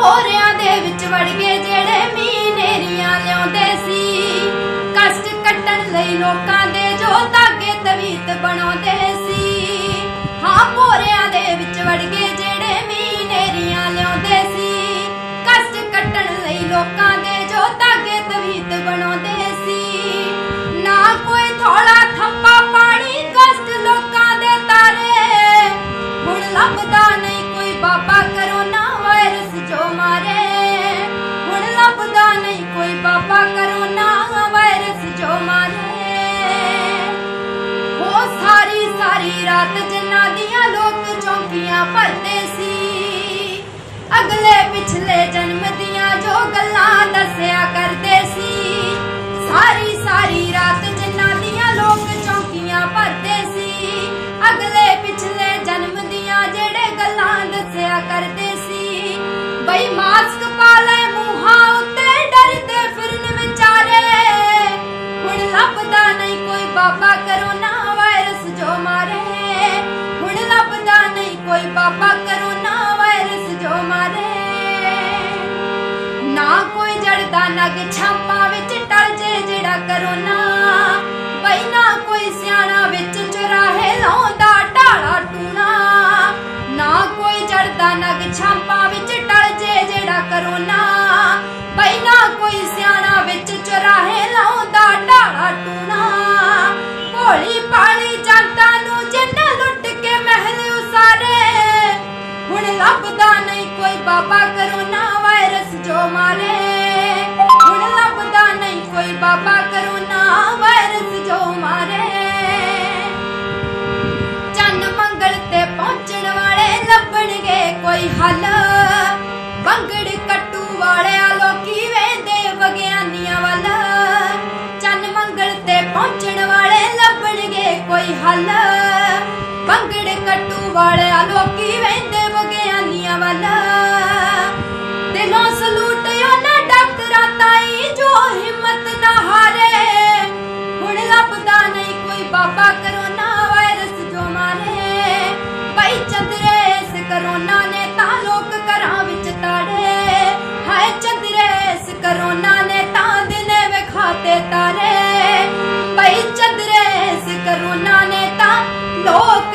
ਭੋਰਿਆਂ ਦੇ ਵਿੱਚ ਵੜ ਗਏ ਜਿਹੜੇ ਮੀਨੇਰੀਆਂ ਲਿਆਉਂਦੇ ਸੀ। ਕਸ਼ਟ ਕੱਟਣ ਲਈ ਲੋਕਾਂ ਦੇ ਜੋ ਧਾਗੇ ਤਵੀਤ ਬਣਾਉਂਦੇ ਸੀ। ਹਾਂ ਭੋਰਿਆਂ ਦੇ ਵਿੱਚ ਵੜ ਗਏ ਜਿਹੜੇ ਮੀਨੇਰੀਆਂ ਲਿਆਉਂਦੇ ਸੀ। ਕਸ਼ਟ ਕੱਟਣ ਲਈ ਲੋਕਾਂ ਦੇ ਜੋ ਧਾਗੇ ਤਵੀਤ ਬਣਾਉਂਦੇ ਸਾਰੀ ਰਾਤ ਜਿਨ੍ਹਾਂ ਦੀਆਂ ਲੋਕ ਚੌਂਕੀਆਂ ਭਰਦੇ ਸੀ। ਅਗਲੇ ਪਿਛਲੇ ਜਨਮ ਦੀਆਂ ਜੋ ਗੱਲਾਂ ਦੱਸਿਆ ਕਰਦੇ ਸੀ। ਸਾਰੀ ਸਾਰੀ ਰਾਤ ਜਿਨ੍ਹਾਂ ਦੀਆਂ ਲੋਕ ਚੌਂਕੀਆਂ ਭਰਦੇ ਸੀ। ਅਗਲੇ ਪਿਛਲੇ ਜਨਮ ਦੀਆਂ ਜਿਹੜੇ ਗੱਲਾਂ ਦੱਸਿਆ ਕਰਦੇ ਸੀ। ਬਈ ਮਾਸਕ ਪਾ ਲੈ ਮੂੰਹਾਂ ਉੱਤੇ, ਡਰਦੇ ਫਿਰਨ ਵਿਚਾਰੇ। ਹੁਣ ਲੱਭਦਾ ਨਹੀਂ ਕੋਈ ਬਾਬਾ ਕਰੋਨਾ ਕੋਈ ਨਗ ਛਾਪਾਂ ਵਿੱਚ ਟਲ ਜੇ ਜਿਹੜਾ ਕਰੋਨਾ। ਬਈ ਕੋਈ ਸਿਆਣਾ ਵਿੱਚ ਚੁਰਾਹੇ ਲਾਉਂਦਾ ਢਾਲਾ ਟੂਣਾ। ਨਾ ਕੋਈ ਜੜਦਾ ਨਗ ਛਾਪਾਂ ਵਿੱਚ ਟਲ ਜੇ ਜਿਹੜਾ ਕਰੋਨਾ। ਬਈ ਕੋਈ ਸਿਆਣਾ ਵਿੱਚ ਚੁਰਾਹੇ ਲਾਉਂਦਾ ਢਾਲਾ ਟੂਣਾ। ਭੋਲੀ ਪਾਲੀ ਜਨਤਾ ਨੂੰ ਜਿੰਨ ਲੁੱਟ ਕੇ ਮਹਿਲ ਉਸਾਰੇ। ਹੁਣ ਲੱਭਦਾ ਨਹੀਂ ਕੋਈ ਬਾਬਾ ਕਰੋਨਾ। ਬਾਬਾ ਕਰੋਨਾ ਵਾਇਰਸ ਜੋ ਮਾਰੇ। ਚੰਨ ਮੰਗਲ ਤੇ ਪਹੁੰਚਣ ਵਾਲੇ ਲੱਭਣਗੇ ਕੋਈ ਹੱਲ। ਬੰਗੜ ਕੱਟੂ ਵਾਲਿਆ ਲੋਕੀ ਵੇਂਦੇ ਵਿਗਿਆਨੀਆਂ ਵੱਲ। ਚੰਨ ਮੰਗਲ ਤੇ ਪਹੁੰਚਣ ਵਾਲੇ ਲੱਭਣਗੇ ਕੋਈ ਹੱਲ। ਬੰਗੜ ਕੱਟੂ ਵਾਲਿਆ ਲੋਕੀ ਵੇਂਦੇ ਕਰੋਨਾ ਨੇ ਤਾਂ ਦਿਨੇ ਵਿਖਾਤੇ ਤਾਰੇ। ਪਈ ਚਦਰੇ ਇਸ ਕਰੋਨਾ ਨੇ ਤਾਂ ਲੋਕ